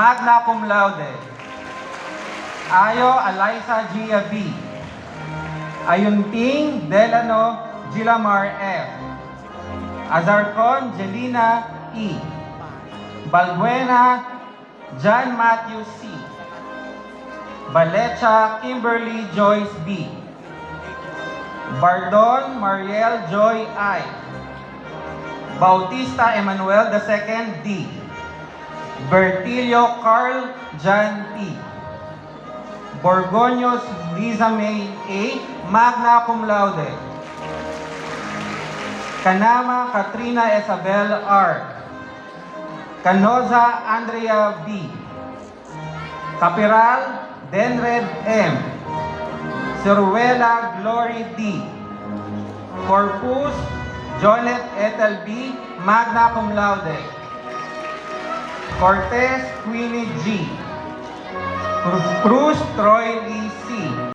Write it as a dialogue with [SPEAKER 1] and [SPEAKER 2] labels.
[SPEAKER 1] magna cum laude. Ayo Eliza Gia B. Ayunting Delano Gilamar F. Azarcon Jelina E. Balbuena John Matthew C. Balecha Kimberly Joyce B. Bardon Mariel Joy I. Bautista Emmanuel II D. Bertilio Carl John P. Borgonios Liza May A. Magna cum laude. Kanama Katrina Isabel R. Canoza Andrea B. Capiral Denred M. Ceruela Glory D. Corpus Jonet Ethel B. Magna cum laude. Cortez Queenie G. Cruz, Troy Lee